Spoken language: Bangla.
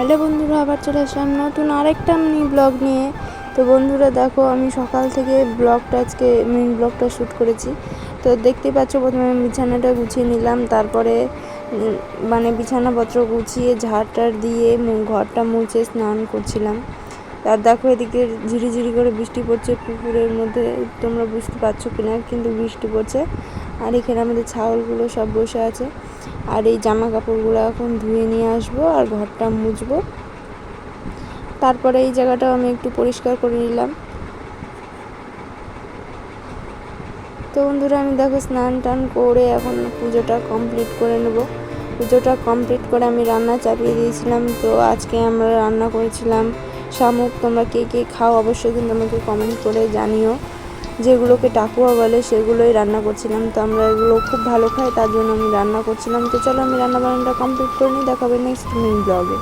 হ্যালো বন্ধুরা, আবার চলে আসলাম নতুন আরেকটা মিনি ব্লগ নিয়ে। তো বন্ধুরা, দেখো, আমি সকাল থেকে ব্লগটা আজকে মিনি ব্লগটা শ্যুট করেছি। তো দেখতে পাচ্ছ, প্রথমে আমি বিছানাটা গুছিয়ে নিলাম, তারপরে মানে বিছানাপত্র গুছিয়ে ঝাড়টার দিয়ে ঘরটা মুছে স্নান করছিলাম। আর দেখো, এদিকে ঝিরিঝিরি করে বৃষ্টি পড়ছে পুকুরের মধ্যে, তোমরা বুঝতে পারছ কিনা, কিন্তু বৃষ্টি পড়ছে। আর এখানে আমাদের ছাগলগুলো সব বসে আছে। আর এই জামা কাপড়গুলো এখন ধুয়ে নিয়ে আসব আর ঘরটা মুছবো। তারপরে এই জায়গাটাও আমি একটু পরিষ্কার করে নিলাম। তো বন্ধুরা, আমি দেখো স্নান টান করে এখন পুজোটা কমপ্লিট করে নেব। পুজোটা কমপ্লিট করে আমি রান্না চাপিয়ে দিয়েছিলাম। তো আজকে আমরা রান্না করেছিলাম শামুক। তোমরা কে কে খাও অবশ্যই কিন্তু আমাকে কমেন্ট করে জানিও। যেগুলোকে টাকুয়া বলে সেগুলোই রান্না করছিলাম। তো আমরা এগুলো খুব ভালো খাই, তার জন্য আমি রান্না করছিলাম। তো চলো আমি রান্না বান্নাটা কমপ্লিট করে নিই, দেখাবে নেক্সট মিন ব্লগে